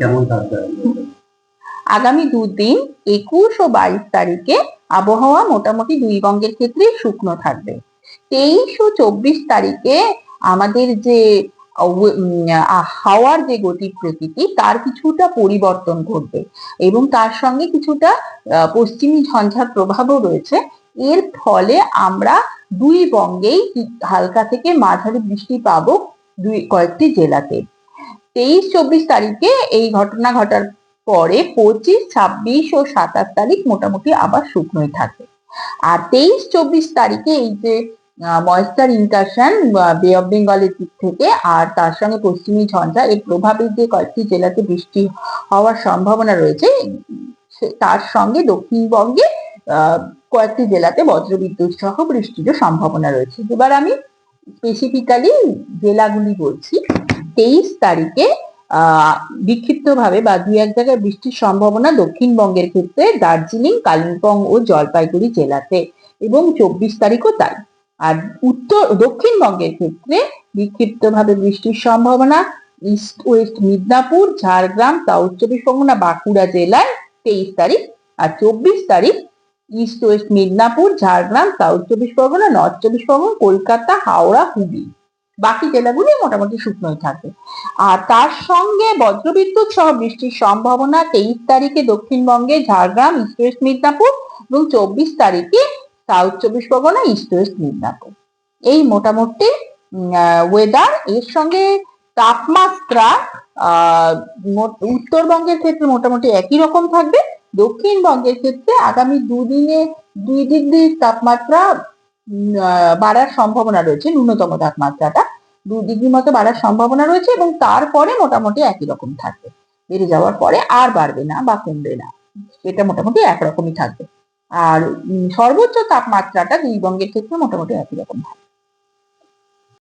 কেমন থাকবে? আগামী দুদিন, একুশ ও বাইশ তারিখে আবহাওয়া মোটামুটি দুই বঙ্গের ক্ষেত্রে শুকনো থাকবে। তেইশ ও চব্বিশ তারিখে আমাদের যে হাওয়ার যে গতি প্রকৃতি, তার কিছুটা পরিবর্তন ঘটবে এবং তার সঙ্গে কিছুটা পশ্চিমী ঝঞ্ঝার প্রভাবও রয়েছে। এর ফলে আমরা দুই বঙ্গেই হালকা থেকে মাঝারি বৃষ্টি পাবো দুই কয়েকটি জেলাতে। তেইশ চব্বিশ তারিখে এই ঘটনা ঘটার পরে পঁচিশ, ছাব্বিশ ও সাতাশ তারিখ মোটামুটি আবার শুকনোই থাকে। আর তেইশ চব্বিশ তারিখে এই যে ময়েস্টার ইন্টারশন বে অফ বেঙ্গলের দিক থেকে আর তার সঙ্গে পশ্চিমী ঝঞ্ঝা, এর প্রভাবে যে কয়েকটি জেলাতে বৃষ্টি হওয়ার সম্ভাবনা রয়েছে তার সঙ্গে দক্ষিণবঙ্গে কয়েকটি জেলাতে বজ্রবিদ্যুৎ সহ বৃষ্টিরও সম্ভাবনা রয়েছে। এবার আমি স্পেসিফিক্যালি জেলাগুলি বলছি। তেইশ তারিখে বিক্ষিপ্তভাবে বা দু এক জায়গায় বৃষ্টির সম্ভাবনা দক্ষিণবঙ্গের ক্ষেত্রে দার্জিলিং, কালিম্পং ও জলপাইগুড়ি জেলাতে এবং চব্বিশ তারিখও তাই। আর উত্তর, দক্ষিণবঙ্গের ক্ষেত্রে বিক্ষিপ্তভাবে বৃষ্টির সম্ভাবনা East West Midnapore, Jhargram South চব্বিশ পরগনা বাঁকুড়া জেলায় তেইশ তারিখ আর চব্বিশ তারিখ East West Midnapore, Jhargram South চব্বিশ পরগনা নর্থ চব্বিশ পরগনা, কলকাতা, হাওড়া, হুগলি। বাকি জেলাগুলি মোটামুটি শুকনোই থাকে। আর তার সঙ্গে বজ্রবিদ্যুৎ সহ বৃষ্টির সম্ভাবনা তেইশ তারিখে দক্ষিণবঙ্গে, ঝাড়গ্রাম ইস্ট ওয়েস্ট মিদনাপুর এবং চব্বিশ তারিখে সাউথ চব্বিশ পরগনা ইস্ট ওয়েস্ট মিদনাপুর এই মোটামুটি ওয়েদার এর সঙ্গে তাপমাত্রা উত্তরবঙ্গের ক্ষেত্রে মোটামুটি একই রকম থাকবে। দক্ষিণবঙ্গের ক্ষেত্রে আগামী দুদিনে দুই ডিগ্রি তাপমাত্রা বাড়ার সম্ভাবনা রয়েছে, ন্যূনতম তাপমাত্রাটা দু ডিগ্রি মতো বাড়ার সম্ভাবনা রয়েছে এবং তারপরে মোটামুটি একই রকম থাকবে। বেড়ে যাওয়ার পরে আর বাড়বে না বা কমবে না, এটা মোটামুটি একরকমই থাকবে। আর সর্বোচ্চ তাপমাত্রাটা দুই বঙ্গের ক্ষেত্রে মোটামুটি একই রকম থাকবে।